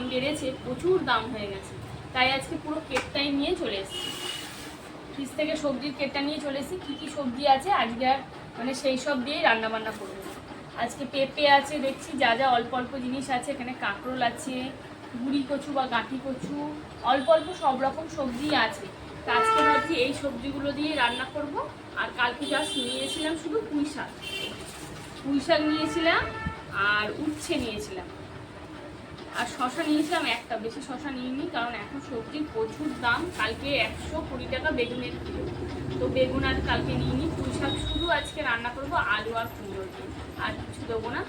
দাম বেড়েছে, প্রচুর দাম হয়ে গেছে। তাই আজকে পুরো কেটটাই নিয়ে চলে এসেছি। ফ্রিজ থেকে সবজির কেটটা নিয়ে চলে এসেছি। কী কী সবজি আছে আজকে আর মানে সেই সব দিয়েই রান্না বান্না করব। আজকে পেঁপে আছে, দেখছি যা যা অল্প অল্প জিনিস আছে, এখানে কাঁকরোল আছে গুড়ি কচু বা গাঁটি কচু, অল্প অল্প সব রকম সবজি আছে। তা আজকে ভাবছি এই সবজিগুলো দিয়ে রান্না করব। আর কালকে জাস্ট নিয়েছিলাম শুধু পুঁই শাক পুঁই শাক নিয়েছিলাম আর উচ্ছে নিয়েছিলাম। আর শশা নিয়েছিলাম একটা, বেশি শশা নিইনি, কারণ এখন সবজির প্রচুর দাম। কালকে একশো কুড়ি টাকা বেগুনের কিলো। তো বেগুন আর কালকে নিইনি। পুঁই শাক শুধু আজকে রান্না করব, আলু আর কুমড়ো দিয়ে। আর কিছু দেবো না।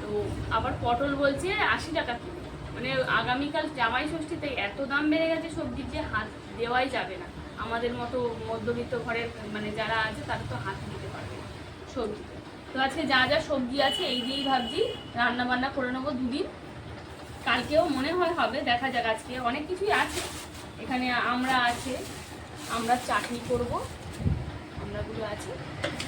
তো আবার পটল বলছে আশি টাকা কিলো। মানে আগামীকাল জামাই ষষ্ঠীতে এত দাম বেড়ে গেছে সবজির যে হাত দেওয়াই যাবে না। আমাদের মতো মধ্যবিত্ত ঘরের মানে যারা আছে তারা তো হাত দিতে পারবে না সবজিতে। তো আজকে যা যা সবজি আছে এই দিয়েই ভাবছি রান্না বান্না করে নেব দুদিন। কালকেও মনে হয় হবে, দেখা যাক আজকে। অনেক কিছুই আছে। এখানে আমরা আছে, আমরা চাটনি করব। আমরাগুলো আছে,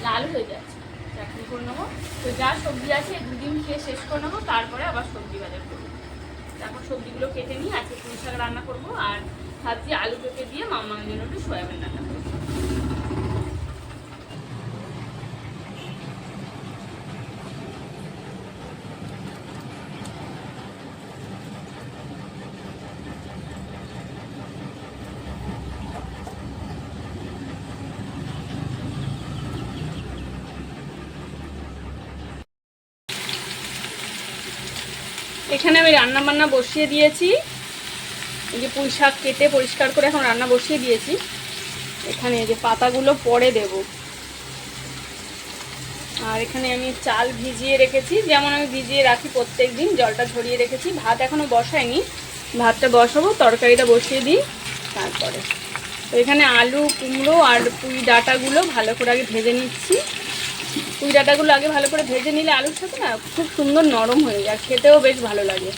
লাল হয়ে যাচ্ছে। চাটনি করে নেব। তো যা সবজি আছে, দুদিন খেয়ে শেষ করে নেব। তারপরে আবার সবজি বাজার করব। তারপর সবজিগুলো কেটে নিয়ে আজকে পুঁই শাক রান্না করব। আর ভাবছি আলু পেঁপে দিয়ে মামার জন্য একটু সয়াবিন রান্না করব। এখানে আমি রান্না বান্না বসিয়ে দিয়েছি। এই যে পুঁই শাক কেটে পরিষ্কার করে এখন রান্না বসিয়ে দিয়েছি। এখানে যে পাতাগুলো পরে দেব। আর এখানে আমি চাল ভিজিয়ে রেখেছি। যেমন আমি ভিজিয়ে রাখি প্রত্যেক দিন জলটা ঝরিয়ে রেখেছি। ভাত এখনও বসাইনি ভাতটা বসাবো, তরকারিটা বসিয়ে দিই তারপরে। তো এখানে আলু, কুমড়ো আর পুঁই ডাঁটাগুলো ভালো করে আগে ভেজে নিচ্ছি। পুঁই ডাঁটাগুলো আগে ভালো করে ভেজে নিলে আলুর সাথে না খুব সুন্দর নরম হয়ে যায় খেতেও বেশ ভালো লাগে।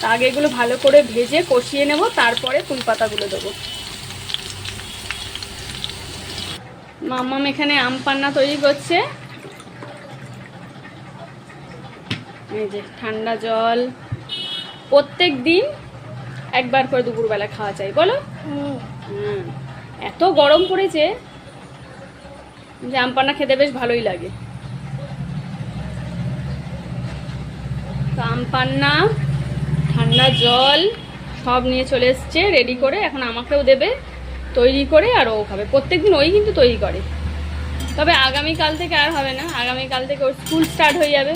তা আগে এগুলো ভালো করে ভেজে কষিয়ে নেব তারপরে পুঁই পাতাগুলো দেবো। মাম্মাম এখানে আম পান্না তৈরি করছে। এই যে ঠান্ডা জল। প্রত্যেক দিন একবার করে দুপুরবেলা খাওয়া চাই বলো? হুম। এত গরম পড়েছে যে আম পান্না খেতে বেশ ভালোই লাগে। তো আম পান্না ঠান্ডা জল সব নিয়ে চলে এসছে রেডি করে এখন আমাকেও দেবে তৈরি করে আর ও খাবে। প্রত্যেকদিন ওই কিন্তু তৈরি করে। তবে আগামীকাল থেকে আর হবে না আগামীকাল থেকে ওর স্কুল স্টার্ট হয়ে যাবে।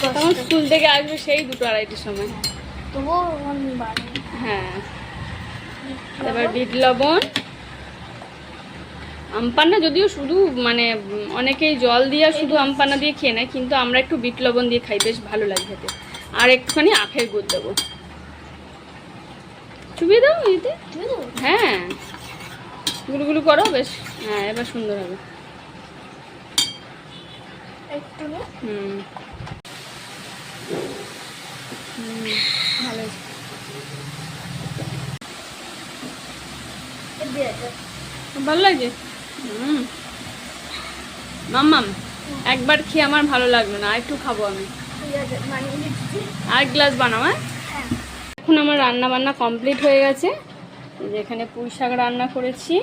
তখন স্কুল থেকে আসবে সেই দুটো আড়াইটির সময়। হ্যাঁ। এবার বিট লবণ। আমপান্না যদিও শুধু মানে অনেকেই জল দিয়ে শুধু আমপান্না দিয়ে খেয়ে নেয় কিন্তু আমরা একটু বিট লবণ দিয়ে খাই বেশ ভালো লাগে খেতে। আর একটুখানি আখের গুড় দেবো। চুবিয়ে দাও এতে? হ্যাঁ। গুলগুলো করো বেশ। হ্যাঁ এবার সুন্দর হবে। হুম। ভালো লাগছে হুম। মাম্মাম একবার খেয়ে আমার ভালো লাগল না একটু খাব আমি। আর গ্লাস বানাও হ্যাঁ? হ্যাঁ। এখন আমার রান্না বান্না কমপ্লিট হয়ে গেছে। এই যে এখানে পুঁই শাক রান্না করেছি।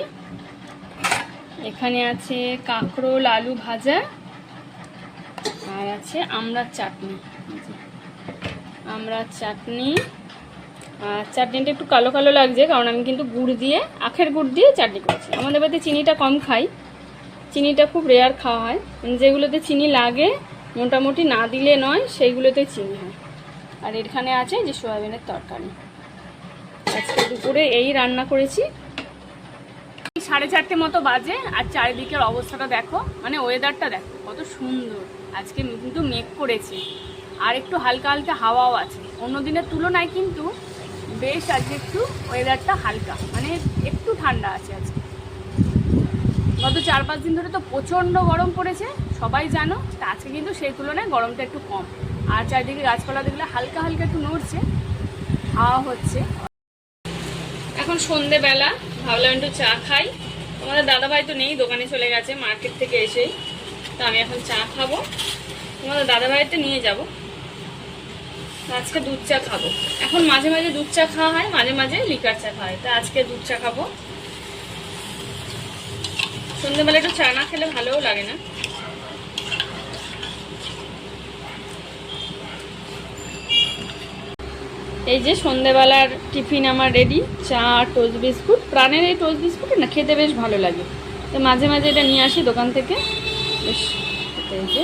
এখানে আছে কাঁকরোল আলু ভাজা আর আছে আমড়ার চাটনি। আমড়ার চাটনি। চাটনিটা একটু কালো কালো লাগছে, কারণ আমি কিন্তু গুড় দিয়ে, আখের গুড় দিয়ে চাটনি করেছি। আমাদের বাড়িতে চিনিটা কম খাই। চিনিটা খুব রেয়ার খাওয়া হয়। মানে যেগুলোতে চিনি লাগে, মোটামুটি না দিলে নয়, সেইগুলোতে চিনি হয়। আর এখানে আছে যে সোয়াবিনের তরকারি। আজকে দুপুরে এই রান্না করেছি। সাড়ে চারটে মতো বাজে, আর চারিদিকের অবস্থাটা দেখো মানে ওয়েদারটা দেখো, কত সুন্দর। আজকে কিন্তু মেঘ করেছে। আর একটু হালকা হালকা হাওয়াও আছে। অন্য দিনের তুলনায় কিন্তু বেশ আজকে একটু ওয়েদারটা হালকা। মানে একটু ঠান্ডা আছে আজকে। গত চার পাঁচ দিন ধরে তো প্রচণ্ড গরম পড়েছে, সবাই জানো আজকে কিন্তু সেই তুলনায় গরমটা একটু কম। আর চারিদিকে গাছপালা দেখলে হালকা হালকা একটু নড়ছে। হাওয়া হচ্ছে। এখন সন্ধেবেলা, ভাবলাম একটু চা খাই। তোমাদের দাদাভাই তো নেই, দোকানে চলে গেছে, মার্কেট থেকে এসেই। তো আমি এখন চা খাব। তোমাদের দাদাভাইতে নিয়ে যাব। আজকে দুধ চা খাব। এখন মাঝে মাঝে দুধ চা খাওয়া হয়, মাঝে মাঝে লিকার চা খাওয়া হয়। তা আজকে দুধ চা খাব। সন্ধ্যেবেলা একটু চা না খেলে ভালোও লাগে না। এই যে সন্ধেবেলার টিফিন আমার রেডি চা টোস্ট বিস্কুট প্রাণের এই টোস্ট বিস্কুট না, খেতে বেশ ভালো লাগে। তো মাঝে মাঝে এটা নিয়ে আসি দোকান থেকে। বেশ এই যে।